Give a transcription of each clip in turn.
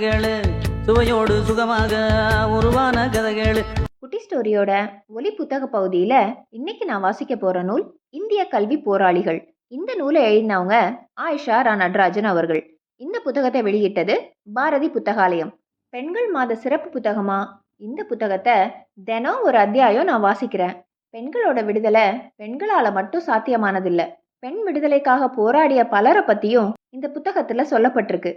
கதைகள் சுவையோடு சுகமாக உருவான கதைகள். குட்டி ஸ்டோரியோட ஒலி புத்தக பகுதியில் இன்னைக்கு நான் வாசிக்க போகிற நூல் இந்திய கல்வி போராளிகள். இந்த நூலை எழுதினவங்க ஆயிஷா ரா நடராஜன் அவர்கள். இந்த புத்தகத்தை வெளியிட்டது பாரதி புத்தகாலயம். பெண்கள் மாத சிறப்பு புத்தகமா? இந்த புத்தகத்தை தினம் ஒரு அத்தியாயம் நான் வாசிக்கிறேன். பெண்களோட விடுதலை பெண்களால் மட்டும் சாத்தியமானதில்லை. பெண் விடுதலைக்காக போராடிய பலரை பற்றியும் இந்த புத்தகத்தில் சொல்லப்பட்டிருக்கு.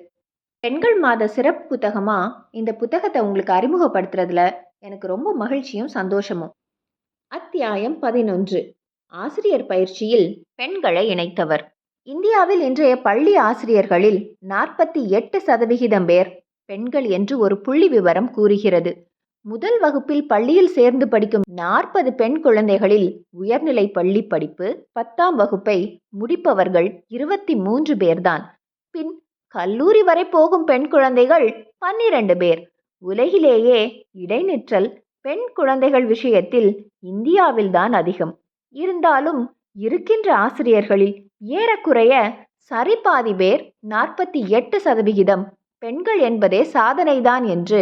பெண்கள் மாத சிறப்பு புத்தகமா? இந்த புத்தகத்தை உங்களுக்கு அறிமுகப்படுத்துறதுல எனக்கு ரொம்ப மகிழ்ச்சியும் சந்தோஷமும். அத்தியாயம் பதினொன்று. ஆசிரியர் பயிற்சியில் பெண்களை இணைத்தவர். இந்தியாவில் இன்றைய பள்ளி ஆசிரியர்களில் நாற்பத்தி எட்டு சதவிகிதம் பேர் பெண்கள் என்று ஒரு புள்ளி விவரம் கூறுகிறது. முதல் வகுப்பில் பள்ளியில் சேர்ந்து படிக்கும் நாற்பது பெண் குழந்தைகளில் உயர்நிலை பள்ளி படிப்பு பத்தாம் வகுப்பை முடிப்பவர்கள் இருபத்தி மூன்று பேர்தான். பின் கல்லூரி வரை போகும் பெண் குழந்தைகள் பன்னிரண்டு பேர். உலகிலேயே இடைநிற்றல் பெண் குழந்தைகள் விஷயத்தில் இந்தியாவில்தான் அதிகம். இருந்தாலும் இருக்கின்ற ஆசிரியர்களில் ஏறக்குறைய சரிபாதி பேர் நாற்பத்தி எட்டு சதவிகிதம் பெண்கள் என்பதே சாதனைதான் என்று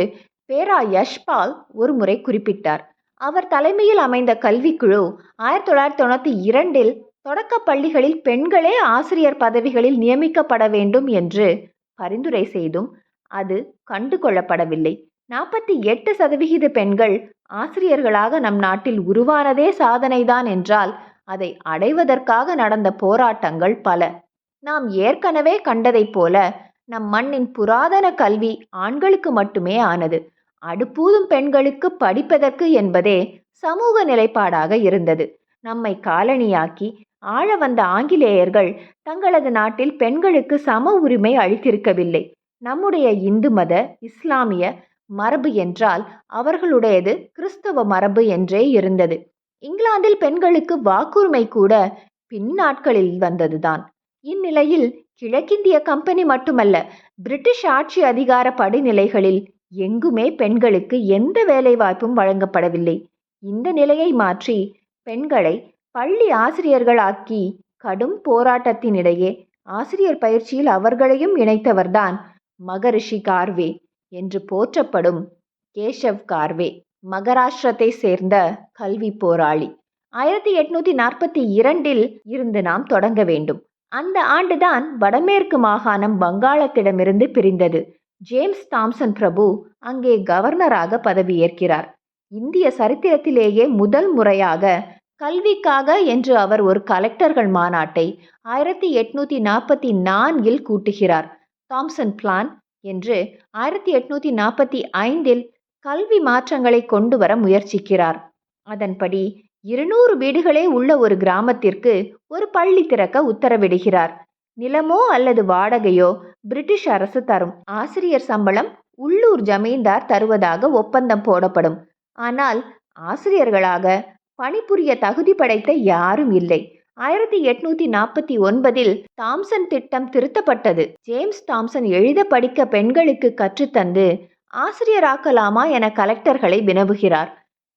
பேரா யஷ்பால் ஒருமுறை குறிப்பிட்டார். அவர் தலைமையில் அமைந்த கல்விக்குழு ஆயிரத்தி தொள்ளாயிரத்தி தொண்ணூற்றி இரண்டில் தொடக்கப் பள்ளிகளில் பெண்களே ஆசிரியர் பதவிகளில் நியமிக்கப்பட வேண்டும் என்று பரிந்துரை செய்தும் அது கண்டுகொள்ளப்படவில்லை. நாற்பத்தி எட்டு சதவிகித பெண்கள் ஆசிரியர்களாக நம் நாட்டில் உருவானதே சாதனைதான் என்றால் அதை அடைவதற்காக நடந்த போராட்டங்கள் பல. நாம் ஏற்கனவே கண்டதைப் போல நம் மண்ணின் புராதன கல்வி ஆண்களுக்கு மட்டுமே ஆனது. அடுப்பூதும் பெண்களுக்கு படிப்பதற்கு என்பதே சமூக நிலைப்பாடாக இருந்தது. நம்மை காலனியாக்கி ஆழ வந்த ஆங்கிலேயர்கள் தங்களது நாட்டில் பெண்களுக்கு சம உரிமை அளித்திருக்கவில்லை. நம்முடைய இந்து மத இஸ்லாமிய மரபு என்றால் அவர்களுடையது கிறிஸ்தவ மரபு என்றே இருந்தது. இங்கிலாந்தில் பெண்களுக்கு வாக்குரிமை கூட பின் நாட்களில் வந்ததுதான். இந்நிலையில் கிழக்கிந்திய கம்பெனி மட்டுமல்ல பிரிட்டிஷ் ஆட்சி அதிகார படிநிலைகளில் எங்குமே பெண்களுக்கு எந்த வேலைவாய்ப்பும் வழங்கப்படவில்லை. இந்த நிலையை மாற்றி பெண்களை பள்ளி ஆசிரியர்களாக்கி கடும் போராட்டத்தினிடையே ஆசிரியர் பயிற்சியில் அவர்களையும் இணைத்தவர்தான் மகரிஷி கார்வே என்று போற்றப்படும் கேஷவ் கார்வே மகாராஷ்டிரத்தை சேர்ந்த கல்வி போராளி. ஆயிரத்தி எட்நூத்தி நாற்பத்தி இரண்டில் இருந்து நாம் தொடங்க வேண்டும். அந்த ஆண்டுதான் வடமேற்கு மாகாணம் வங்காளத்திடமிருந்து பிரிந்தது. ஜேம்ஸ் தாம்சன் பிரபு அங்கே கவர்னராக பதவியேற்கிறார். இந்திய சரித்திரத்திலேயே முதல் முறையாக கல்விக்காக என்று அவர் ஒரு கலெக்டர்கள் மாநாட்டை ஆயிரத்தி எட்நூத்தி நாற்பத்தி நான்கில் கூட்டுகிறார். தாம்சன் பிளான் என்று ஆயிரத்தி எட்நூத்தி நாற்பத்தி ஐந்தில் கல்வி மாற்றங்களை கொண்டு வர முயற்சிக்கிறார். அதன்படி இருநூறு வீடுகளே உள்ள ஒரு கிராமத்திற்கு ஒரு பள்ளி திறக்க உத்தரவிடுகிறார். நிலமோ அல்லது வாடகையோ பிரிட்டிஷ் அரசு தரும். ஆசிரியர் சம்பளம் உள்ளூர் ஜமீன்தார் தருவதாக ஒப்பந்தம் போடப்படும். ஆனால் ஆசிரியர்களாக பணிபுரிய தகுதி படைத்த யாரும் இல்லை. ஆயிரத்தி எட்நூத்தி நாற்பத்தி ஒன்பதில் தாம்சன் திட்டம் திருத்தப்பட்டது. ஜேம்ஸ் தாம்சன் எழுத படிக்க பெண்களுக்கு கற்றுத்தந்து ஆசிரியராக்கலாமா என கலெக்டர்களை வினவுகிறார்.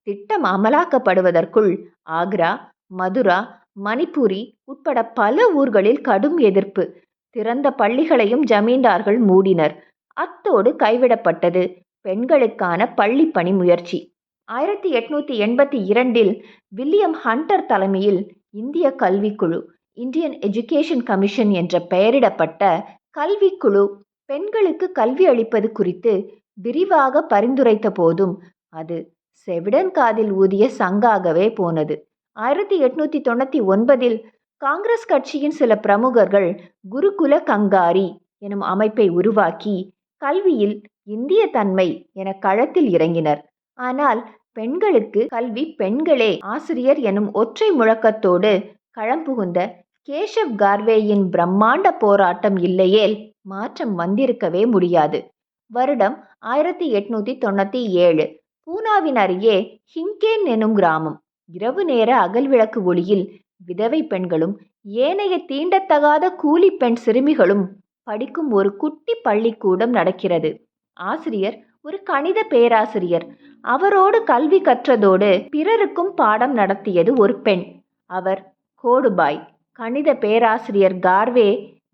திட்டம் அமலாக்கப்படுவதற்குள் ஆக்ரா மதுரா மணிப்பூரி உட்பட பல ஊர்களில் கடும் எதிர்ப்பு. திறந்த பள்ளிகளையும் ஜமீன்தார்கள் மூடினர். அத்தோடு கைவிடப்பட்டது பெண்களுக்கான பள்ளி பணி முயற்சி. ஆயிரத்தி எட்நூத்தி எண்பத்தி இரண்டில் வில்லியம் ஹண்டர் தலைமையில் இந்திய கல்விக்குழு இந்தியன் எஜுகேஷன் கமிஷன் என்ற பெயரிடப்பட்ட கல்விக்குழு பெண்களுக்கு கல்வி அளிப்பது குறித்து விரிவாக பரிந்துரைத்த போதும் அது செவிடன் காதில் ஊதிய சங்காகவே போனது. ஆயிரத்தி எட்நூத்தி தொண்ணூத்தி ஒன்பதில் காங்கிரஸ் கட்சியின் சில பிரமுகர்கள் குருகுல கங்காரி எனும் அமைப்பை உருவாக்கி கல்வியில் இந்திய தன்மை என களத்தில் இறங்கினர். ஆனால் பெண்களுக்கு கல்வி பெண்களே ஆசிரியர் எனும் ஒற்றை முழக்கத்தோடு களம் புகுந்த கேஷவ் கார்வேயின் பிரம்மாண்ட போராட்டம் இல்லையேல் மாற்றம் வந்திருக்கவே முடியாது. வருடம் ஆயிரத்தி எட்நூத்தி தொண்ணூத்தி ஏழு பூனாவின் அருகே ஹிங்கேன் எனும் கிராமம். இரவு நேர அகல் விளக்கு ஒளியில் விதவை பெண்களும் ஏனைய தீண்டத்தகாத கூலி பெண் சிறுமிகளும் படிக்கும் ஒரு குட்டி பள்ளிக்கூடம் நடக்கிறது. ஆசிரியர் ஒரு கணித பேராசிரியர். அவரோடு கல்வி கற்றதோடு பிறருக்கும் பாடம் நடத்தியது ஒரு பெண். அவர் கோடுபாய் கணித பேராசிரியர் கார்வே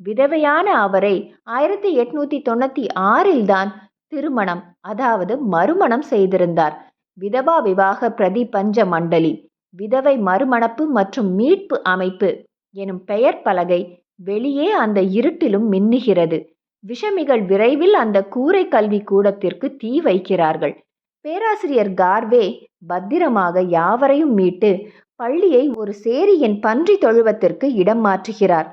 விதவையான அவரை ஆயிரத்தி எட்நூத்தி தொண்ணூத்தி ஆறில் தான் திருமணம் அதாவது மறுமணம் செய்திருந்தார். விதவா விவாக பிரதிபஞ்ச மண்டலி விதவை மறுமணப்பு மற்றும் மீட்பு அமைப்பு எனும் பெயர் பலகை வெளியே அந்த இருட்டிலும் மின்னுகிறது. விஷமிகள் விரைவில் அந்த கூரை கல்வி கூடத்திற்கு தீ வைக்கிறார்கள். பேராசிரியர் கார்வே பத்திரமாக யாவரையும் மீட்டு பள்ளியை ஒரு சேரியின் பன்றி தொழுவத்திற்கு இடம் மாற்றுகிறார்.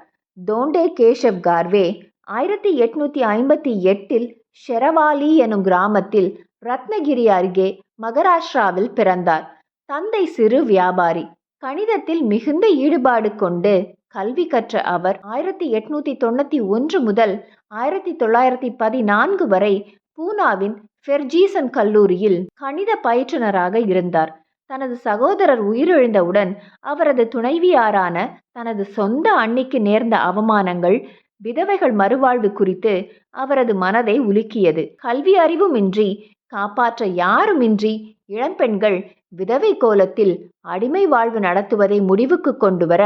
தோண்டே கேஷவ் கார்வே ஆயிரத்தி எட்நூத்தி ஐம்பத்தி எட்டில் ஷெரவாலி எனும் கிராமத்தில் ரத்னகிரி அருகே மகாராஷ்டிராவில் பிறந்தார். தந்தை சிறு வியாபாரி. கணிதத்தில் மிகுந்த ஈடுபாடு கொண்டு கல்வி கற்ற அவர் ஆயிரத்தி எட்நூத்தி தொண்ணூத்தி ஒன்று முதல் ஆயிரத்தி தொள்ளாயிரத்தி பதினான்கு வரை பூனாவின் ஃபெர்ஜீசன் கல்லூரியில் கணித பயிற்றுனராக இருந்தார். தனது சகோதரர் உயிரிழந்தவுடன் அவரது துணைவியாரான தனது சொந்த அன்னிக்கு நேர்ந்த அவமானங்கள் விதவைகள் மறுவாழ்வு குறித்து அவரது மனதை உலுக்கியது. கல்வி அறிவுமின்றி காப்பாற்ற யாருமின்றி இளம்பெண்கள் விதவை கோலத்தில் அடிமை வாழ்வு நடத்துவதை முடிவுக்கு கொண்டு வர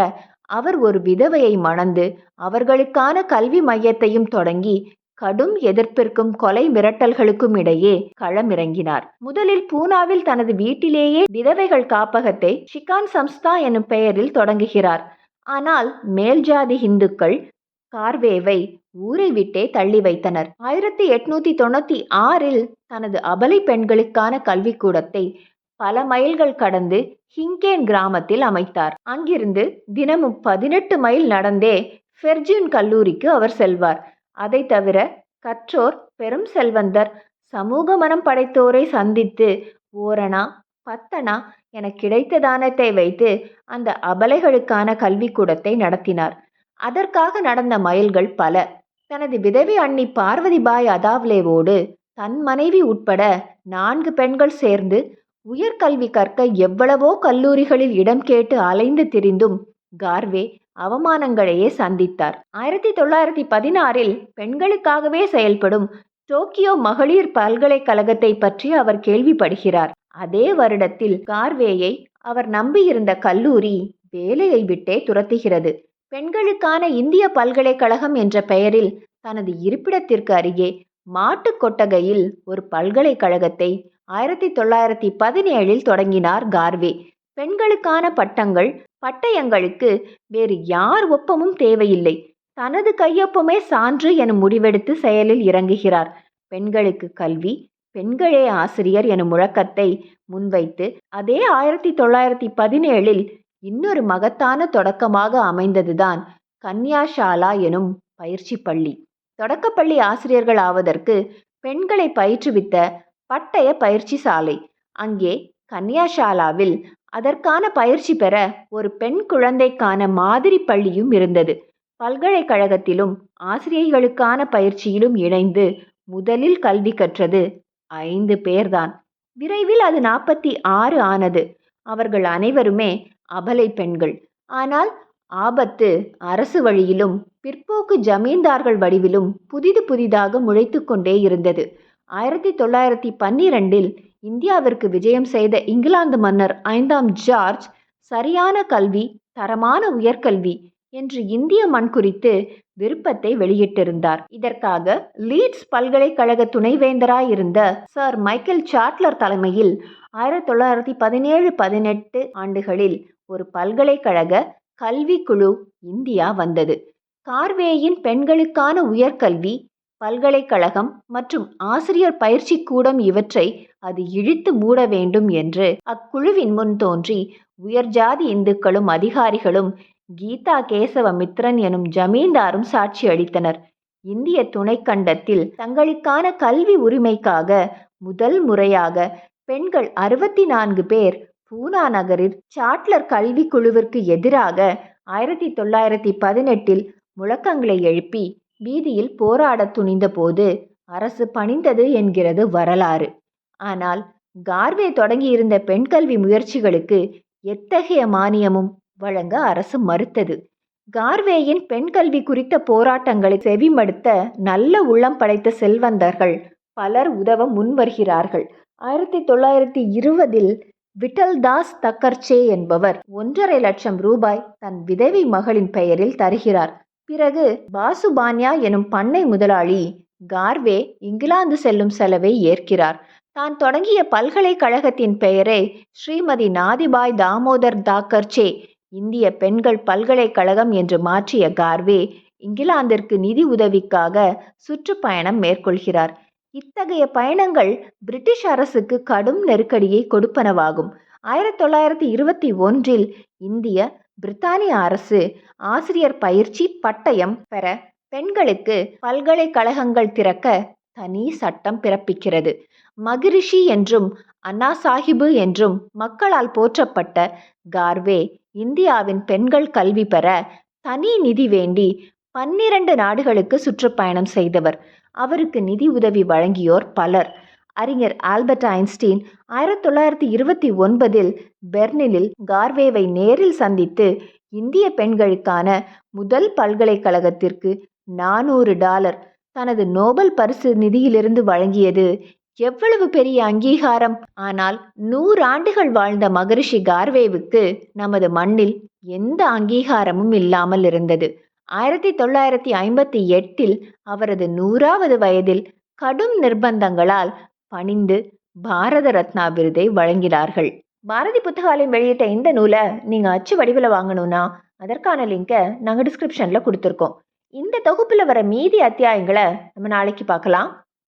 அவர் ஒரு விதவையை மணந்து அவர்களுக்கான கல்வி மையத்தையும் தொடங்கி கடும் எதிர்ப்பிற்கும் கொலை மிரட்டல்களுக்கும் இடையே களமிறங்கினார். முதலில் பூனாவில் தனது வீட்டிலேயே விதவைகள் காப்பகத்தை ஷிகான் சம்ஸ்தா எனும் பெயரில் தொடங்குகிறார். ஆனால் மேல்ஜாதி இந்துக்கள் கார்வேவை ஊரை விட்டே தள்ளி வைத்தனர். ஆயிரத்தி எட்நூத்தி தொண்ணூத்தி ஆறில் தனது அபலை பெண்களுக்கான கல்விக்கூடத்தை பல மைல்கள் கடந்து ஹிங்கேன் கிராமத்தில் அமைத்தார். அங்கிருந்து தினமும் பதினெட்டு மைல் நடந்தே ஃபெர்ஜூன் கல்லூரிக்கு அவர் செல்வார். அதை தவிர கற்றோர் பெரும் செல்வந்தர் சமூக மனம் படைத்தோரை சந்தித்து ஓரணா பத்தனா என கிடைத்த தானத்தை வைத்து அந்த அபலைகளுக்கான கல்விக்கூடத்தை நடத்தினார். அதற்காக நடந்த மைல்கள் பல. தனது விதவை அண்ணி பார்வதிபாய் அதாவ்லேவோடு தன் மனைவி உட்பட நான்கு பெண்கள் சேர்ந்து உயர்கல்வி கற்க எவ்வளவோ கல்லூரிகளில் இடம் கேட்டு அலைந்து திரிந்தும் கார்வே அவமானங்களையே சந்தித்தார். ஆயிரத்தி தொள்ளாயிரத்தி பதினாறில் பெண்களுக்காகவே செயல்படும் டோக்கியோ மகளிர் பல்கலைக்கழகத்தை பற்றி அவர் கேள்விப்படுகிறார். அதே வருடத்தில் கார்வேயை அவர் நம்பியிருந்த கல்லூரி வேலையை விட்டே துரத்துகிறது. பெண்களுக்கான இந்திய பல்கலைக்கழகம் என்ற பெயரில் தனது இருப்பிடத்திற்கு அருகே மாட்டுக் கொட்டகையில் ஒரு பல்கலைக்கழகத்தை ஆயிரத்தி தொள்ளாயிரத்தி பதினேழில் தொடங்கினார் கார்வே. பெண்களுக்கான பட்டங்கள் பட்டயங்களுக்கு வேறு யார் ஒப்பமும் தேவையில்லை. தனது கையொப்பமே சான்று என முடிவெடுத்து செயலில் இறங்குகிறார். பெண்களுக்கு கல்வி பெண்களே ஆசிரியர் எனும் முழக்கத்தை முன்வைத்து அதே ஆயிரத்தி தொள்ளாயிரத்தி பதினேழில் இன்னொரு மகத்தான தொடக்கமாக அமைந்ததுதான் கன்யாஷாலா எனும் பயிற்சி பள்ளி. தொடக்கப்பள்ளி ஆசிரியர்கள் ஆவதற்கு பெண்களை பயிற்றுவித்த பட்டய பயிற்சி சாலை. அங்கே கன்யாஷாலாவில் அதற்கான பயிற்சி பெற ஒரு பெண் குழந்தைக்கான மாதிரி பள்ளியும் இருந்தது. பல்கலைக்கழகத்திலும் ஆசிரியர்களுக்கான பயிற்சியிலும் இணைந்து முதலில் கல்வி கற்றது ஐந்து பேர்தான். விரைவில் அது நாற்பத்தி ஆறு ஆனது. அவர்கள் அனைவருமே அபலை பெண்கள். ஆனால் ஆபத்து அரசு வழியிலும் பிற்போக்கு ஜமீன்தார்கள் வடிவிலும் புதிது புதிதாக முளைத்து கொண்டே இருந்தது. ஆயிரத்தி தொள்ளாயிரத்தி பன்னிரெண்டில் இந்தியாவிற்கு விஜயம் செய்த இங்கிலாந்து மன்னர் ஐந்தாம் ஜார்ஜ் சரியான கல்வி தரமான உயர்கல்வி என்று இந்திய மண் குறித்து விருப்பத்தை வெளியிட்டிருந்தார். இதற்காக லீட்ஸ் பல்கலைக்கழக துணைவேந்தராயிருந்த சர் மைக்கேல் சாட்லர் தலைமையில் ஆயிரத்தி தொள்ளாயிரத்தி பதினேழு பதினெட்டு ஆண்டுகளில் ஒரு பல்கலைக்கழக கல்வி குழு இந்தியா வந்தது. கார்வேயின் பெண்களுக்கான உயர்கல்வி பல்கலைக்கழகம் மற்றும் ஆசிரியர் பயிற்சி கூடம் இவற்றை அது இழித்து மூட வேண்டும் என்று அக்குழுவின் முன் தோன்றி உயர்ஜாதி இந்துக்களும் அதிகாரிகளும் கீதா கேசவ மித்ரன் எனும் ஜமீன்தாரும் சாட்சி அளித்தனர். இந்திய துணைக்கண்டத்தில் தங்களுக்கான கல்வி உரிமைக்காக முதல் முறையாக பெண்கள் அறுபத்தி நான்கு பேர் பூனா நகரில் சாட்லர் கல்வி குழுவிற்கு எதிராக ஆயிரத்தி தொள்ளாயிரத்தி பதினெட்டில் முழக்கங்களை எழுப்பி வீதியில் போராடத் துணிந்தபோது அரசு பணிந்தது என்கிறது வரலாறு. ஆனால் கார்வே தொடங்கியிருந்த பெண் கல்வி முயற்சிகளுக்கு எத்தகைய மானியமும் வழங்க அரசு மறுத்தது. கார்வேயின் பெண் கல்வி குறித்த போராட்டங்களை செவிமடுத்த நல்ல உள்ளம் படைத்த செல்வந்தர்கள் பலர் உதவ முன்வருகிறார்கள். ஆயிரத்தி தொள்ளாயிரத்தி இருபதில் விட்டல்தாஸ் தக்கர்ச்சே என்பவர் ஒன்றரை லட்சம் ரூபாய் தன் விதவை மகளின் பெயரில் தருகிறார். பிறகு பாசுபான்யா எனும் பண்ணை முதலாளி கார்வே இங்கிலாந்து செல்லும் செலவை ஏற்கிறார். தான் தொடங்கிய பல்கலைக்கழகத்தின் பெயரை ஸ்ரீமதி நாதிபாய் தாமோதர் தாக்கர்ச்சே இந்திய பெண்கள் பல்கலைக்கழகம் என்று மாற்றிய கார்வே இங்கிலாந்திற்கு நிதி உதவிக்காக சுற்றுப்பயணம் மேற்கொள்கிறார். இத்தகைய பயணங்கள் பிரிட்டிஷ் அரசுக்கு கடும் நெருக்கடியை கொடுப்பனவாகும். ஆயிரத்தி தொள்ளாயிரத்தி இருபத்தி ஒன்றில் இந்திய பிரித்தானிய அரசு ஆசிரியர் பயிற்சி பட்டயம் பெற பெண்களுக்கு பல்கலைக்கழகங்கள் திறக்க தனி சட்டம் பிறப்பிக்கிறது. மகிரிஷி என்றும் அண்ணா சாஹிபு என்றும் மக்களால் போற்றப்பட்ட கார்வே இந்தியாவின் பெண்கள் கல்வி பெற தனி நிதி வேண்டி பன்னிரண்டு நாடுகளுக்கு சுற்றுப்பயணம் செய்தவர். அவருக்கு நிதி உதவி வழங்கியோர் பலர். அறிஞர் ஆல்பர்ட் ஐன்ஸ்டீன் ஆயிரத்தி தொள்ளாயிரத்தி இருபத்தி ஒன்பதில் பெர்னிலில் கார்வேவை நேரில் சந்தித்து இந்திய பெண்களுக்கான முதல் பல்கலைக்கழகத்திற்கு நானூறு டாலர். தனது நோபல் பரிசு நிதியிலிருந்து வழங்கியது எவ்வளவு பெரிய அங்கீகாரம்? ஆனால் நூறு ஆண்டுகள் வாழ்ந்த மகரிஷி கார்வேவுக்கு நமது மண்ணில் எந்த அங்கீகாரமும் இல்லாமல் இருந்தது. ஆயிரத்தி தொள்ளாயிரத்தி ஐம்பத்தி எட்டில் அவரது நூறாவது வயதில் கடும் நிர்பந்தங்களால் பணிந்து பாரத ரத்னா விருதை வழங்கினார்கள். பாரதி புத்தகாலயம் வெளியிட்ட இந்த நூலை நீங்கள் அச்சு வடிவில் வாங்கணும்னா அதற்கான லிங்கை நாங்கள் டிஸ்கிரிப்ஷனில் கொடுத்துருக்கோம். இந்த தொகுப்பில் வர மீதி அத்தியாயங்களை நம்ம நாளைக்கு பார்க்கலாம்.